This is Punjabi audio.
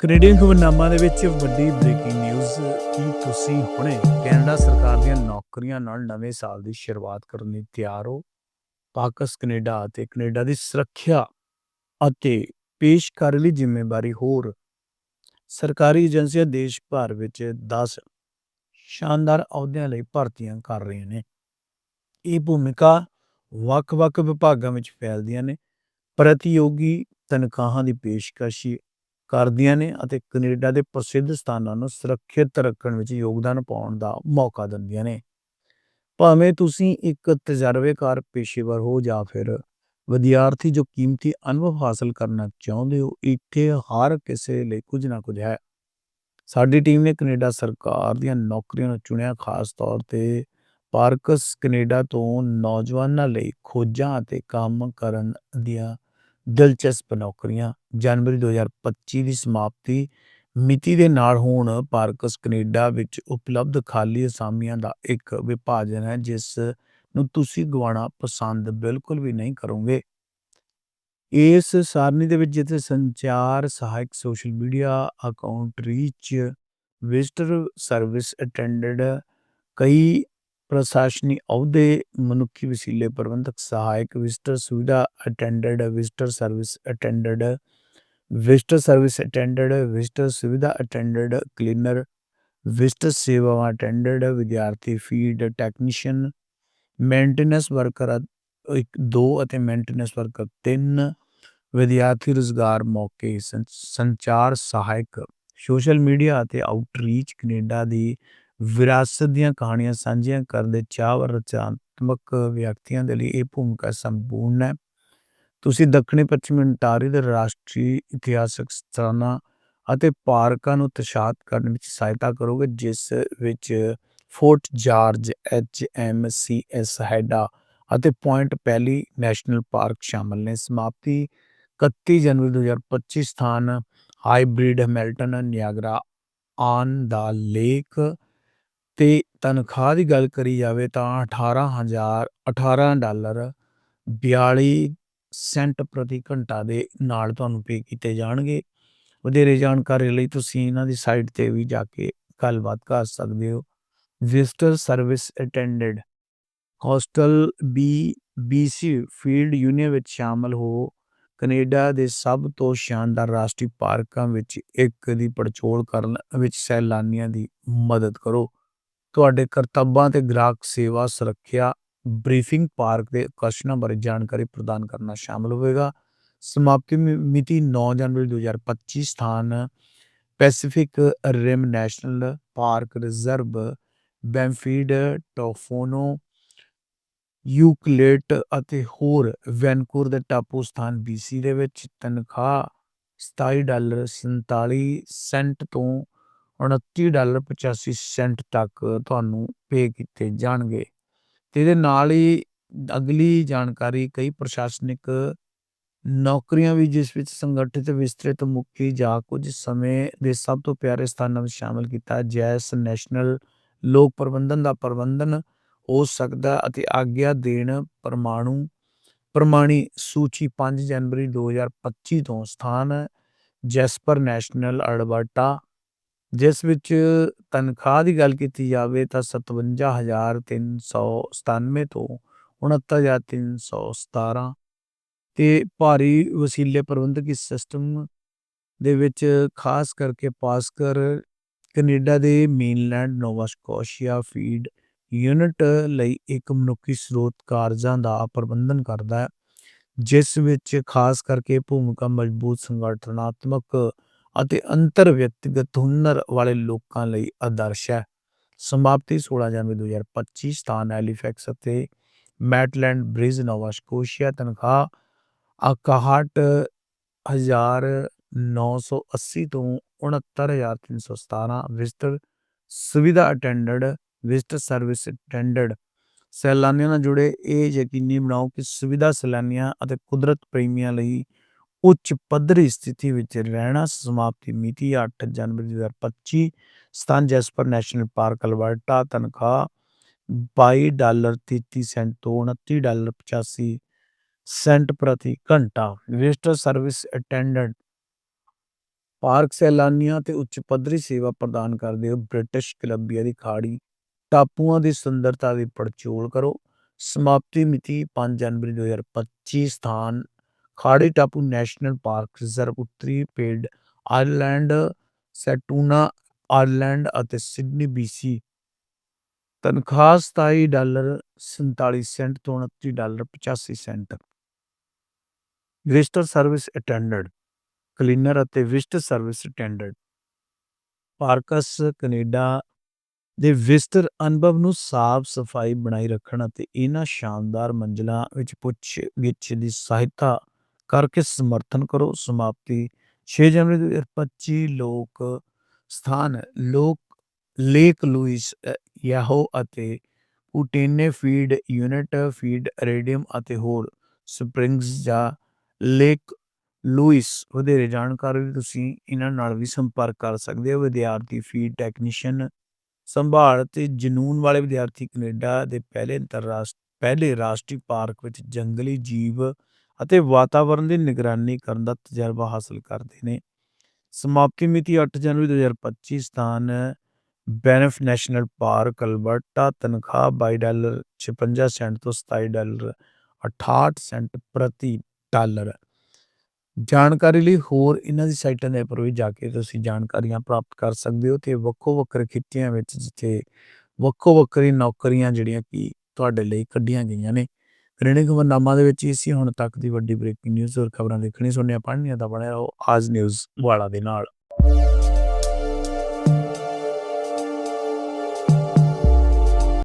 ਕੈਨੇਡੀਅਨ ਖਬਰਨਾਮਾ ਦੇ ਵਿੱਚ ਵੱਡੀ ਬ੍ਰੇਕਿੰਗ ਨਿਊਜ਼ ਕੀ ਤੁਸੀਂ ਹੁਣੇ ਕੈਨੇਡਾ ਸਰਕਾਰ ਦੀਆਂ ਨੌਕਰੀਆਂ ਨਾਲ ਨਵੇਂ ਸਾਲ ਦੀ ਸ਼ੁਰੂਆਤ ਕਰਨ ਲਈ ਤਿਆਰ ਹੋ? ਪਾਕਿਸ ਕੈਨੇਡਾ ਅਤੇ ਕੈਨੇਡਾ ਦੀ ਸੁਰੱਖਿਆ ਅਤੇ ਪੇਸ਼ਕਾਰੀ ਲਈ ਜ਼ਿੰਮੇਵਾਰੀ ਹੋਰ। ਸਰਕਾਰੀ ਏਜੰਸੀਆਂ ਦੇਸ਼ ਭਰ ਵਿੱਚ 10 ਸ਼ਾਨਦਾਰ ਅਹੁਦਿਆਂ ਲਈ ਭਰਤੀਆਂ ਕਰ ਰਹੀਆਂ ਨੇ। ਇਹ ਭੂਮਿਕਾ ਵੱਖ-ਵੱਖ ਵਿਭਾਗਾਂ ਵਿੱਚ ਫੈਲਦੀਆਂ ਨੇ। ਪ੍ਰਤੀਯੋਗੀ ਤਨਖਾਹਾਂ ਦੀ ਪੇਸ਼ਕਸ਼ੀ ਕਰਦੀਆਂ ਨੇ ਅਤੇ ਕੈਨੇਡਾ ਦੇ ਪ੍ਰਸਿੱਧ ਸਥਾਨਾਂ ਨੂੰ ਸੁਰੱਖਿਅਤ ਰੱਖਣ ਵਿੱਚ ਯੋਗਦਾਨ ਪਾਉਣ ਦਾ ਮੌਕਾ ਦਿੰਦੀਆਂ ਨੇ। ਭਾਵੇਂ ਤੁਸੀਂ ਇੱਕ ਤਜਰਬੇਕਾਰ ਪੇਸ਼ੇਵਰ ਹੋ ਜਾਂ ਫਿਰ ਵਿਦਿਆਰਥੀ ਜੋ ਕੀਮਤੀ ਅਨੁਭਵ ਹਾਸਲ ਕਰਨਾ ਚਾਹੁੰਦੇ ਹੋ, ਇੱਥੇ ਹਰ ਕਿਸੇ ਲਈ ਕੁਝ ਨਾ ਕੁਝ ਹੈ। ਸਾਡੀ ਟੀਮ ਨੇ ਕੈਨੇਡਾ ਸਰਕਾਰ ਦੀਆਂ ਨੌਕਰੀਆਂ ਨੂੰ ਚੁਣਿਆ, ਖਾਸ ਤੌਰ ਤੇ ਪਾਰਕਸ ਕੈਨੇਡਾ ਤੋਂ ਨੌਜਵਾਨਾਂ ਲਈ ਖੋਜਾਂ ਅਤੇ ਕੰਮ ਕਰਨ ਦੀਆਂ ਦਿਲਚਸਪ ਨੌਕਰੀਆਂ। ਜਨਵਰੀ 2025 ਦੀ ਸਮਾਪਤੀ ਮਿਤੀ ਦੇ ਨਾਲ ਹੁਣ ਪਾਰਕਸ ਕੈਨੇਡਾ ਵਿੱਚ ਉਪਲਬਧ ਖਾਲੀ ਅਸਾਮੀਆਂ ਦਾ ਇੱਕ ਵਿਭਾਜਨ ਹੈ, ਜਿਸ ਨੂੰ ਤੁਸੀਂ ਗਵਾਉਣਾ ਪਸੰਦ ਬਿਲਕੁਲ ਵੀ ਨਹੀਂ ਕਰੋਗੇ। ਇਸ ਸਾਰਣੀ ਦੇ ਵਿੱਚ ਜਿੱਥੇ ਸੰਚਾਰ, ਸਹਾਇਕ social media, account reach, visitor service attendant ਕਈ ਪ੍ਰਸ਼ਾਸਨੀ ਅਹੁਦੇ, ਮਨੁੱਖੀ ਵਸੀਲੇ ਪ੍ਰਬੰਧਕ ਸਹਾਇਕ ਵਿਜ਼ਟਰ ਸੁਵਿਧਾ attendant visitor service attendant visitor service attendant visitor ਸੁਵਿਧਾ ਅਟੈਂਡੈਂਟ ਕਲੀਨਰ ਵਿਜ਼ਟਰ ਸੇਵਾਵਾਂ ਅਟੈਂਡੈਂਟ ਵਿਦਿਆਰਥੀ ਫੀਡ ਟੈਕਨੀਸ਼ੀਅਨ ਮੇਨਟੇਨੈਂਸ ਵਰਕਰ ਇੱਕ, ਦੋ ਅਤੇ ਮੇਨਟੇਨੈਂਸ ਵਰਕਰ ਤਿੰਨ, ਵਿਦਿਆਰਥੀ ਰੁਜ਼ਗਾਰ ਮੌਕੇ ਸੰਚਾਰ ਸਹਾਇਕ ਸੋਸ਼ਲ ਮੀਡੀਆ ਅਤੇ ਆਊਟਰੀਚ ਕੈਨੇਡਾ ਦੀ ਵਿਰਾਸਤ ਦੀਆਂ ਕਹਾਣੀਆਂ ਸਾਂਝੀਆਂ ਕਰਨ ਦੇ ਚਾਹਵਾਨ ਰਚਨਾਤਮਕ ਵਿਅਕਤੀਆਂ ਦੇ ਲਈ ਇਹ ਭੂਮਿਕਾ ਸੰਪੂਰਨ ਹੈ। ਤੁਸੀਂ ਦੱਖਣੀ ਪੱਛਮੀ ਅੰਟਾਰੀ ਦੇ ਰਾਸ਼ਟਰੀ ਇਤਿਹਾਸਕ ਸਥਾਨਾਂ ਅਤੇ ਪਾਰਕਾਂ ਨੂੰ ਤਸ਼ਾਤ ਕਰਨ ਵਿੱਚ ਸਹਾਇਤਾ ਕਰੋਗੇ, ਜਿਸ ਵਿੱਚ Fort George, H M C S Haida ਅਤੇ ਪੁਆਇੰਟ ਪੈਲੀ ਨੈਸ਼ਨਲ ਪਾਰਕ ਸ਼ਾਮਲ ਨੇ। ਸਮਾਪਤੀ 31 ਜਨਵਰੀ 2025 ਸਥਾਨ hybrid Hamilton, Niagara on the Lake ਤੇ ਤਨਖਾਹ ਦੀ ਗੱਲ ਕਰੀ ਜਾਵੇ ਤਾਂ 18000 18 ਡਾਲਰ 42 ਸੈਂਟ ਪ੍ਰਤੀ ਘੰਟਾ ਦੇ ਨਾਲ ਤੁਹਾਨੂੰ ਪੇ ਕੀਤੇ ਜਾਣਗੇ। ਵਧੇਰੇ ਜਾਣਕਾਰੀ ਲਈ ਤੁਸੀਂ ਇਹਨਾਂ ਦੀ ਸਾਈਟ ਤੇ ਵੀ ਜਾ ਕੇ ਗੱਲਬਾਤ ਕਰ ਸਕਦੇ ਹੋ। Visitor service attendant hostel B BC field union ਵਿੱਚ ਸ਼ਾਮਲ ਹੋ। ਕੈਨੇਡਾ ਦੇ ਸਭ ਤੋਂ ਸ਼ਾਨਦਾਰ ਰਾਸ਼ਟਰੀ ਪਾਰਕਾਂ ਵਿੱਚ ਇੱਕ ਦੀ ਪੜਚੋਲ ਕਰਨ ਵਿੱਚ ਸੈਲਾਨੀਆਂ ਦੀ ਮਦਦ ਕਰੋ। ਤੁਹਾਡੇ ਕਰਤੱਵਾਂ ਤੇ ਗ੍ਰਾਹਕ ਸੇਵਾ ਸੁਰੱਖਿਆ ਬਰੀਫਿੰਗ ਪਾਰਕ ਦੇ ਆਕਰਸ਼ਣਾਂ ਬਾਰੇ ਜਾਣਕਾਰੀ ਪ੍ਰਦਾਨ ਕਰਨਾ ਸ਼ਾਮਲ ਹੋਵੇਗਾ। ਸਮਾਪਤੀ ਮਿਤੀ 9 ਜਨਵਰੀ 2025 ਸਥਾਨ Pacific Rim national park reserve ਬੈਂਫੀਡ Tofino, Ucluelet ਅਤੇ ਹੋਰ ਵੈਨਕੂਰ ਦੇ ਟਾਪੂ ਸਥਾਨ BC ਦੇ ਵਿੱਚ ਤਨਖਾਹ 27 ਡਾਲਰ 47 ਸੈਂਟ ਤੋਂ 29 ਡਾਲਰ 85 ਸੈਂਟ ਤੱਕ ਤੁਹਾਨੂੰ ਪੇ ਕੀਤੇ ਜਾਣਗੇ। ਤੇ ਇਹਦੇ ਨਾਲ ਹੀ ਅਗਲੀ ਜਾਣਕਾਰੀ, ਕਈ ਪ੍ਰਸ਼ਾਸਨਿਕ ਨੌਕਰੀਆਂ ਵੀ ਜਿਸ ਵਿੱਚ ਸੰਗਠਿਤ ਵਿਸਤ੍ਰਿਤ ਮੁਖੀ ਜਾਂ ਕੁਝ ਸਮੇਂ ਦੇ ਸਭ ਤੋਂ ਪਿਆਰੇ ਸਥਾਨਾਂ ਵਿੱਚ ਸ਼ਾਮਲ ਕੀਤਾ, ਜੈਸ ਨੈਸ਼ਨਲ ਲੋਕ ਪ੍ਰਬੰਧਨ ਦਾ ਪ੍ਰਬੰਧਨ ਹੋ ਸਕਦਾ ਅਤੇ ਆਗਿਆ ਦੇਣ ਪਰਮਾਣੂ, ਪ੍ਰਮਾਣੀ ਸੂਚੀ 5 ਜਨਵਰੀ 2025 ਤੋਂ ਸਥਾਨ ਜੈਸਪਰ ਨੈਸ਼ਨਲ ਅਲਬਰਟਾ ਜਿਸ ਵਿੱਚ ਤਨਖਾਹ ਦੀ ਗੱਲ ਕੀਤੀ ਜਾਵੇ ਤਾਂ 57397 ਤੋਂ 69317 ਤੇ ਭਾਰੀ ਵਸੀਲੇ ਪ੍ਰਬੰਧਕੀ ਸਿਸਟਮ ਦੇ ਵਿੱਚ ਖਾਸ ਕਰਕੇ ਪਾਸਕਰ ਕੈਨੇਡਾ ਦੇ mainland Nova Scotia feed unit ਲਈ ਇੱਕ ਮਨੁੱਖੀ ਸਰੋਤ ਕਾਰਜਾਂ ਦਾ ਪ੍ਰਬੰਧਨ ਕਰਦਾ ਹੈ, ਜਿਸ ਵਿੱਚ ਖਾਸ ਕਰਕੇ ਭੂਮਿਕਾ ਮਜ਼ਬੂਤ ਸੰਗਠਨਾਤਮਕ ਅਤੇ ਅੰਤਰ ਵਿਅਕਤੀਗਤ ਹੁਨਰ ਵਾਲੇ ਲੋਕਾਂ ਲਈ ਆਦਰਸ਼ ਹੈ। ਸਮਾਪਤੀ 16 ਜਨਵਰੀ 2025 ਸਥਾਨ ਐਲੀਫੈਕਸ ਅਤੇ ਮੈਟਲੈਂਡ ਬ੍ਰਿਜ, ਨੋਵਾ ਸਕੋਸ਼ੀਆ, ਤਨਖਾਹ 61980 ਤੋਂ 69317 ਵਿਜ਼ਟਰ ਸੁਵਿਧਾ ਅਟੈਂਡਡ, ਵਿਜ਼ਟਰ ਸਰਵਿਸ ਅਟੈਂਡੈਂਟ ਸੈਲਾਨੀਆਂ ਨਾਲ ਜੁੜੇ, ਇਹ ਯਕੀਨੀ ਬਣਾਓ ਕਿ ਸੁਵਿਧਾ ਸੈਲਾਨੀਆਂ ਅਤੇ ਕੁਦਰਤ ਪ੍ਰੇਮੀਆਂ ਲਈ ਉੱਚ ਪੱਧਰੀ ਸਥਿਤੀ ਵਿੱਚ ਰਹਿਣਾ ਸਮਾਪਤੀ ਮਿਤੀ 8 ਜਨਵਰੀ 2025 ਸਥਾਨ ਜੈਸਪਰ ਨੈਸ਼ਨਲ ਪਾਰਕ, ਅਲਬਰਟਾ, ਤਨਖਾਹ 22 ਡਾਲਰ 33 ਸੈਂਟ ਤੋਂ 29 ਡਾਲਰ 85 ਸੈਂਟ ਪ੍ਰਤੀ ਘੰਟਾ। ਵਿਜ਼ਟਰ ਸਰਵਿਸ ਅਟੈਂਡੈਂਟ ਪਾਰਕ ਸੈਲਾਨੀਆਂ ਤੇ ਉੱਚ ਪੱਧਰੀ ਸੇਵਾ ਪ੍ਰਦਾਨ ਕਰਦੇ ਹੋ ਬ੍ਰਿਟਿਸ਼ ਕੋਲੰਬੀਆ ਦੀ ਖਾੜੀ ਟਾਪੂਆਂ ਦੀ ਸੁੰਦਰਤਾ ਦੀ ਪੜਚੋਲ ਕਰੋ। ਸਮਾਪਤੀ ਮਿਤੀ 5 ਜਨਵਰੀ 2025 ਸਥਾਨ ਖਾੜੀ ਟਾਪੂ ਨੈਸ਼ਨਲ ਪਾਰਕ, ਰਿਜ਼ਰਵ, ਉੱਤਰੀ ਪੇਡ ਆਇਲੈਂਡ ਸੈਟੂਨਾ ਆਇਲੈਂਡ ਅਤੇ ਸਿਡਨੀ, ਬੀਸੀ ਤਨਖਾਹ 27 ਡਾਲਰ 47 ਸੈਂਟ ਤੋਂ 29 dollar 85 cent. Visitor service attendant cleaner ਅਤੇ visitor service attendant Parks Canada ਦੇ ਵਿਜ਼ਟਰ ਅਨੁਭਵ ਨੂੰ ਸਾਫ਼ ਸਫ਼ਾਈ ਬਣਾਈ ਰੱਖਣ ਅਤੇ ਇਹਨਾਂ ਸ਼ਾਨਦਾਰ ਮੰਜ਼ਲਾਂ ਵਿੱਚ ਪੁੱਛ ਗਿੱਛ ਦੀ ਸਹਾਇਤਾ ਕਰਕੇ ਸਮਰਥਨ ਕਰੋ। ਸਮਾਪਤੀ। 6 ਜਨਵਰੀ 2025 ਲੋਕ ਸਥਾਨ, ਲੋਕ ਲੇਕ ਲੂਇਸ ਯਾਹੋ ਅਤੇ ਪੂਟੇਨੇ ਫੀਡ ਯੂਨਿਟ, ਫੀਡ ਰੇਡੀਅਮ ਅਤੇ ਹੋਰ ਸਪ੍ਰਿੰਗਸ ਜਾਂ ਲੇਕ ਲੂਇਸ ਵਧੇਰੇ ਜਾਣਕਾਰੀ ਤੁਸੀਂ ਇਹਨਾਂ ਨਾਲ ਵੀ ਸੰਪਰਕ ਕਰ ਸਕਦੇ ਹੋ। ਵਿਦਿਆਰਥੀ, ਫੀਡ ਟੈਕਨੀਸ਼ੀਅਨ ਸੰਭਾਲ ਤੇ ਜਨੂੰਨ ਵਾਲੇ ਵਿਦਿਆਰਥੀ ਕੈਨੇਡਾ ਦੇ ਪਹਿਲੇ ਅੰਤਰਰਾਸ਼ਟਰੀ ਪਹਿਲੇ ਰਾਸ਼ਟਰੀ ਪਾਰਕ ਵਿੱਚ ਜੰਗਲੀ ਜੀਵ ਅਤੇ ਵਾਤਾਵਰਣ ਦੀ ਨਿਗਰਾਨੀ ਕਰਨ ਦਾ ਤਜਰਬਾ ਹਾਸਲ ਕਰਦੇ ਨੇ। ਸਮਾਪਤੀ ਮਿਤੀ 8 ਜਨਵਰੀ 2025 ਸਥਾਨ, ਬੈਨਫ ਨੈਸ਼ਨਲ ਪਾਰਕ, ਅਲਬਰਟਾ ਤਨਖਾਹ 22 ਡਾਲਰ 56 ਸੈਂਟ ਤੋਂ 27 ਡਾਲਰ 68 ਸੈਂਟ ਪ੍ਰਤੀ ਡਾਲਰ। ਜਾਣਕਾਰੀ ਲਈ ਹੋਰ ਇਹਨਾਂ ਦੀ ਸਾਈਟਾਂ ਦੇ ਉੱਪਰ ਵੀ ਜਾ ਕੇ ਤੁਸੀਂ ਜਾਣਕਾਰੀਆਂ ਪ੍ਰਾਪਤ ਕਰ ਸਕਦੇ ਹੋ ਤੇ ਵੱਖੋ ਵੱਖਰੇ ਖਿੱਤਿਆਂ ਵਿੱਚ ਜਿੱਥੇ ਵੱਖੋ ਵੱਖਰੀ ਨੌਕਰੀਆਂ ਜਿਹੜੀਆਂ ਕਿ ਤੁਹਾਡੇ ਲਈ ਕੱਢੀਆਂ ਗਈਆਂ ਨੇ। ਕੈਨੇਡਾ ਖਬਰਨਾਮਾ ਦੇ ਵਿੱਚ ਹੀ ਇਸੇ ਹੁਣ ਤੱਕ ਦੀ ਵੱਡੀ ਬ੍ਰੇਕਿੰਗ ਨਿਊਜ਼ ਔਰ ਖਬਰਾਂ ਦੇਖਣੀ ਸੁਣਨੀਆਂ, ਪੜ੍ਹਨੀਆਂ ਤਾਂ ਬਣੇ ਰਹੋ ਆਜ ਨਿਊਜ਼ ਵਾਲਾ ਦੇ ਨਾਲ।